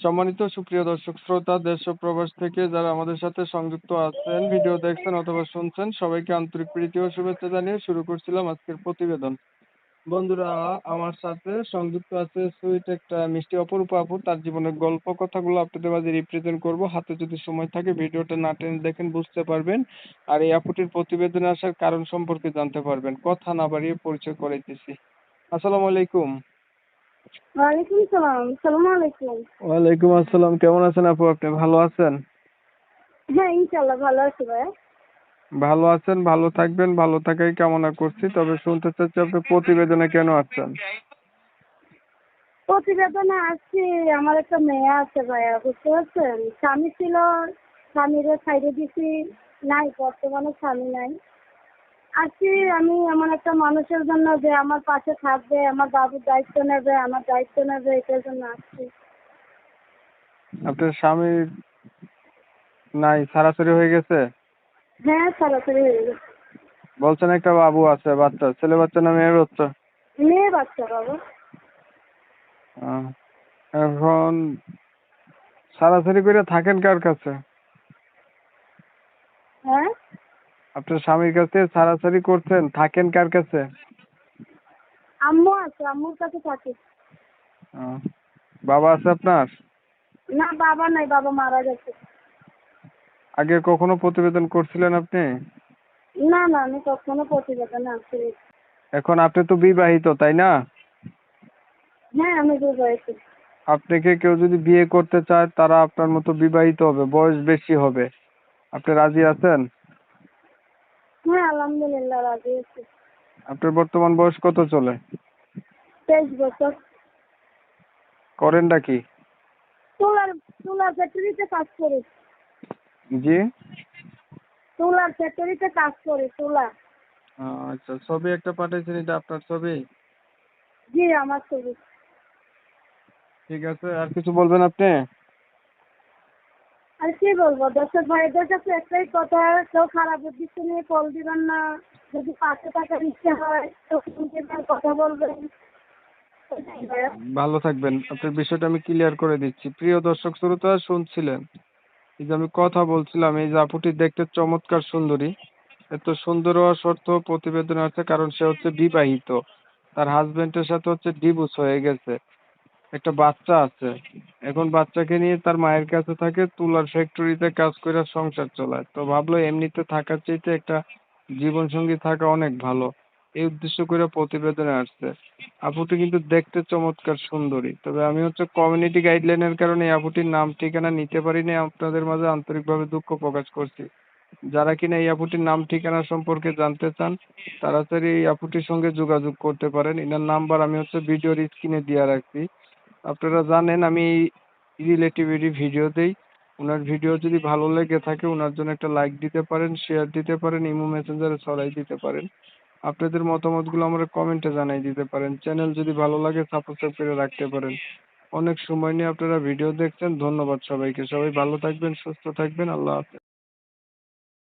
সম্মানিত সুপ্রিয় দর্শক, শ্রোতা, দেশ ও প্রবাস থেকে যারা আমাদের সাথে সংযুক্ত আছেন, ভিডিও দেখছেন অথবা শুনছেন, সবাইকে আন্তরিক প্রীতি ও শুভেচ্ছা জানিয়ে শুরু করছিলাম আজকের প্রতিবেদন। বন্ধুরা, আমার সাথে সংযুক্ত আছে সুইট একটা মিষ্টি অপরূপ আপু। তার জীবনের গল্প কথাগুলো আপনাদের মাঝে রিপ্রেজেন্ট করব। হাতে যদি সময় থাকে, ভিডিওটা না টেনে দেখেন বুঝতে পারবেন। আর এই আপুটির প্রতিবেদনে আসার কারণ সম্পর্কে জানতে পারবেন। কথা না বাড়িয়ে পরিচয় করাইতেছি। আসসালামু আলাইকুম। ওয়ালাইকুম সালাম সালাম আলাইকুম। ওয়ালাইকুম আসসালাম কেমন আছেন আপু? আপনি ভালো আছেন? হ্যাঁ ভালো আছি ভাই। ভালো আছেন ভালো থাকবেন ভালো থাকাই কামনা করছি তবে শুনতে চাচ্ছি আপনি প্রতিবেদনে কেন আসছেন? প্রতিবেদনে আসছি আমার একটা মেয়ে আছে ভাইয়া বুঝতে পারছেন? স্বামী ছিল স্বামীরে ছাইড়ে দিছি নাই বর্তমানে স্বামী নাই। আসছি আমি এমন একটা মানুষের জন্য যে আমার পাশে থাকবে আমার বাবুর দায়িত্ব নেবে আমার দায়িত্ব নেবে এটার জন্য আসছি। আপনার স্বামীর নাই ছাড়াছাড়ি হয়ে গেছে? হ্যাঁ সরাসরি হয়ে গেছে। বলছেন একটা বাবু আছে বাচ্চা ছেলে বাচ্চা না মেয়ে বাচ্চা? মেয়ে বাচ্চা বাবু। এখন ছাড়াছাড়ি করে থাকেন কার কাছে হ্যাঁ আপনার স্বামীর কাছে ছাড়াছাড়ি করছেন থাকেন কার কাছে? আম্মু আছে আম্মুর কাছে থাকি। বাবা আছে আপনার? না বাবা নাই বাবা মারা গেছে। আগে কখনো প্রতিবেদন করছিলেন আপনি? না না আমি কখনো প্রতিবেদনে আসিনি। এখন আপনি তো বিবাহিত তাই না? হ্যাঁ আমি বিবাহিত। আপনাকে কেউ যদি বিয়ে করতে চায় তারা আপনার মতো বিবাহিত হবে বয়স বেশি হবে। আপনি রাজি আছেন? হ্যাঁ আলহামদুলিল্লাহ রাজি আছি। আপনার বর্তমান বয়স কত চলে? তেইশ বছর। করেনটা কি তুলার তুলার ফ্যাক্টরিতে কাজ করি। জি? তুলার ফ্যাক্টরিতে কাজ করি তুলা। আচ্ছা ছবি একটা পাঠিয়েছেন এটা আপনার ছবি? জি আমার ছবি। ঠিক আছে আর কিছু বলবেন আপনি? আর কি বলব, দর্শক ভাইদের কাছে একটাই কথা, কেউ খারাপ উদ্দেশ্য নিয়ে কল দিবেন না। যদি পাশে থাকার ইচ্ছে হয় কথা বলবেন। ভালো থাকবেন। আপনার বিষয়টা আমি ক্লিয়ার করে দিচ্ছি। প্রিয় দর্শক শ্রোতা, শুনছিলেন? এই যে আমি কথা বলছিলাম, এই জাপুটি দেখতে চমৎকার সুন্দরী। এত সুন্দর হওয়া সত্ত্বেও প্রতিবেদন আছে, কারণ সে হচ্ছে বিবাহিত। তার হাজবেন্ডের সাথে হচ্ছে ডিভোর্স হয়ে গেছে। একটা বাচ্চা আছে। এখন বাচ্চাকে নিয়ে তার মায়ের কাছে থাকে, তুলার ফ্যাক্টরিতে কাজ করে সংসার চালায়। তো ভাবলো এমনিতে থাকার চাইতে একটা জীবন সঙ্গী থাকা অনেক ভালো। এই উদ্দেশ্য করে প্রতিবেদনে আসছে। আপুটি কিন্তু দেখতে চমৎকার সুন্দরী। তবে আমি হচ্ছে কমিউনিটি গাইডলাইনের কারণে এই আপুটির নাম, ঠিকানা নিতে পারিনি। আপনাদের মাঝে আন্তরিকভাবে দুঃখ প্রকাশ করছি। যারা কিনা এই আপুটির নাম, ঠিকানা সম্পর্কে জানতে চান, তাড়াতাড়ি এই আপুটির সঙ্গে যোগাযোগ করতে পারেন। এনার নাম্বার আমি হচ্ছে ভিডিওর স্ক্রিনে দিয়ে রাখছি। আপনারা জানেন আমি রিলেটিভিটি ভিডিও দেই। ওনার ভিডিও যদি ভালো লেগে থাকে, ওনার জন্য একটা লাইক দিতে পারেন শেয়ার দিতে পারেন, ইমো মেসেঞ্জারে ছড়াই দিতে পারেন। আপনাদের মতামতগুলো আমরা কমেন্টে জানাই দিতে পারেন। চ্যানেল যদি ভালো লাগে সাবস্ক্রাইব করে রাখতে পারেন। অনেক সময় নিয়ে আপনারা ভিডিও দেখছেন। ধন্যবাদ সবাইকে। সবাই ভালো থাকবেন, সুস্থ থাকবেন। আল্লাহ হাফেজ।